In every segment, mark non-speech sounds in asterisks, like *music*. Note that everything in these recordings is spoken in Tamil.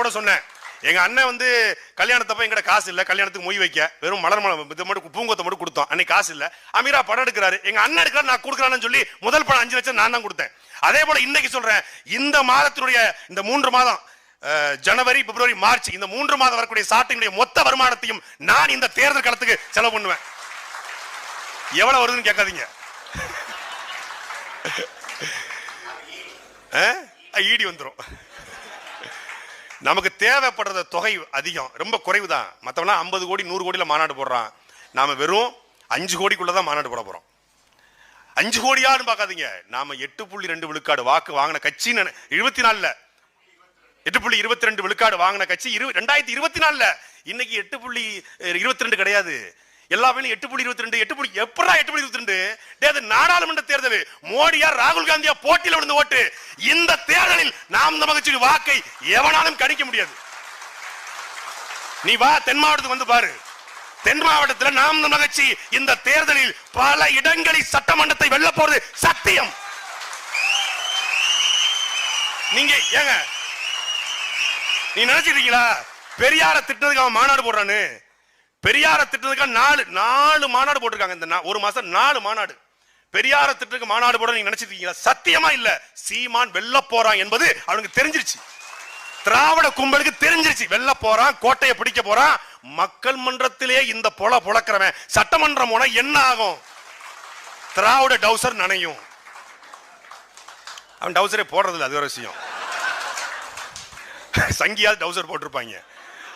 கூட சொன்னேன். எங்க அண்ணன் வந்து கல்யாணத்தப்ப எங்கட காசு இல்ல கல்யாணத்துக்கு மொய் வைக்க. வெறும் மலர் மலம் இது மட்டும் பூங்கொத்தை மட்டும் கொடுத்தோம். அன்னைக்கு காசு இல்ல. அமீரா படம் எடுக்கிறாரு. எங்க அண்ணன் எடுக்கிறாரு நான் கொடுக்குறான்னு சொல்லி முதல் படம் அஞ்சு லட்சம் நான் தான் கொடுத்தேன். அதே போல இன்னைக்கு சொல்றேன் இந்த மாதத்தினுடைய இந்த மூன்று மாதம் ஜனவரி பிப்ரவரி மார்ச் இந்த மூன்று மாதம் வரக்கூடிய சாட்டினுடைய மொத்த வருமானத்தையும் நான் இந்த தேர்தல் களத்துக்கு செலவு பண்ணுவேன். எவ்வளவு வருதுன்னு கேட்காதீங்க. *laughs* ஈடி வந்துரும். நமக்கு தேவைப்படுற தொகை அதிகம் ரொம்ப குறைவு தான் மற்றவனா ஐம்பது கோடி நூறு கோடியில் மாநாடு போடுறான். நாம வெறும் அஞ்சு கோடிக்குள்ளே தான் மாநாடு போட போறோம். அஞ்சு கோடியான்னு பார்க்காதீங்க. நாம எட்டு புள்ளி ரெண்டு விழுக்காடு வாக்கு வாங்கின கட்சின்னு இருபத்தி நாலில். எட்டு புள்ளி இருபத்தி ரெண்டு விழுக்காடு வாங்கின கட்சி இரு ரெண்டாயிரத்தி இருபத்தி நாலில். இன்னைக்கு எட்டு புள்ளி இருபத்தி ரெண்டு கிடையாது. எல்லா வேலையும் எட்டு புள்ளி இருபத்தி ரெண்டு எட்டு புள்ளி எப்படா எட்டு புள்ளி இருபத்தி ரெண்டு? அது நாடாளுமன்ற தேர்தல். மோடியா ராகுல் காந்தியா போட்டியில விழுந்து ஓட்டு. இந்த தேர்தலில் நாம் நமக்கு கட்சிக்கு வாக்கை எவனாலும் கணிக்க முடியாது. நீ வா தென் மாவட்டத்துக்கு வந்து பாரு. தென் மாவட்டத்தில் நாம் நம்ம இந்த தேர்தலில் பல இடங்களில் சட்டமன்றத்தை வெல்ல போறது சத்தியம். நீங்க ஏங்க நீ நினைச்சிருக்கீங்களா? பெரியார திட்டத்துக்கு அவன் மாநாடு போடுறான்னு பெரியார திட்டத்துக்கு நாலு நாலு மாநாடு போட்டிருக்காங்க இந்த ஒரு மாசம் நாலு மாநாடு. பெரியார திட்டத்துக்கு மாநாடு போட நீங்க நினைச்சிருக்கீங்களா? சத்தியமா இல்ல. சீமான் வெல்ல போறான் என்பது அவனுக்கு தெரிஞ்சிருச்சு. திராவிட கும்பலுக்கு தெரிஞ்சிருச்சு. வெல்ல போறான் கோட்டையை பிடிக்க போறான். மக்கள் மன்றத்திலே இந்த பொல புழக்கிறவன். சட்டமன்றம் போனா என்ன ஆகும்? திராவிட டவுசர் நனையும். அவன் டவுசரே போடுறதில்ல அது ஒரு விஷயம். சங்கியால் டவுசர் போட்டிருப்பாங்க.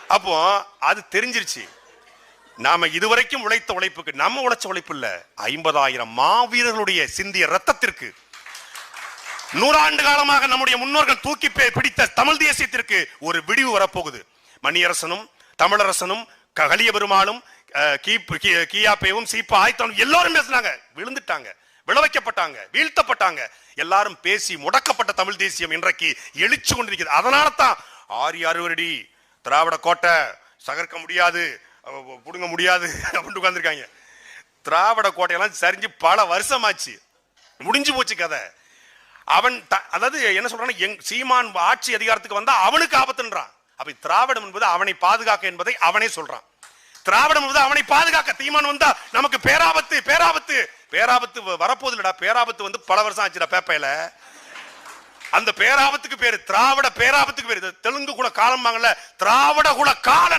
அப்போ அது தெரிஞ்சிருச்சு. நாம இதுவரைக்கும் உழைத்த உழைப்புக்கு நம்ம உழைச்ச உழைப்பு இல்ல. ஐம்பதாயிரம் மாவீரர்களுடைய சிந்திய ரத்தத்திற்கு நூறாண்டு காலமாக நம்முடைய முன்னோர்கள் தூக்கி பிடித்த தமிழ் தேசியத்திற்கு ஒரு விடிவு வரப்போகுது. மணியரசனும் தமிழரசனும் க- கலிய பெருமாளும் அஹ், கியாப்பேவும் சீப்பா ஆயத்தனும் எல்லாரும் பேசினாங்க. விழுந்துட்டாங்க விளவைக்கப்பட்டாங்க வீழ்த்தப்பட்டாங்க. எல்லாரும் பேசி முடக்கப்பட்ட தமிழ் தேசியம் இன்றைக்கு எழுச்சி கொண்டிருக்கிறது. அதனால தான் ஆரி அறுவரடி திராவிட கோட்டை சகர்க்க முடியாது. பிடுங்க முடியாது அப்படின்னு உட்காந்துருக்காங்க திராவிட கோட்டையெல்லாம் சரிஞ்சு பல வருஷமாச்சு. முடிஞ்சு போச்சு கதை. அவன் த- அதாவது என்ன சொல்றான் எங் சீமான் ஆட்சி அதிகாரத்துக்கு வந்தா அவனுக்கு ஆபத்துன்றான். அப்ப திராவிடம் என்பது அவனை பாதுகாக்க என்பதை அவனே சொல்றான். திராவிடம் என்பது அவனை பாதுகாக்க. தீமான் வந்தா நமக்கு பேராபத்து பேராபத்து. பேராபத்து வ- வரப்போகுது பேராபத்து வந்து பல வருஷம் ஆச்சுடா பேப்பையில அந்த பேராபத்துக்கு பேரு திராவிட பேராபத்துக்கு பேரு. தெலுங்கு குல காலம் திராவிட குல கால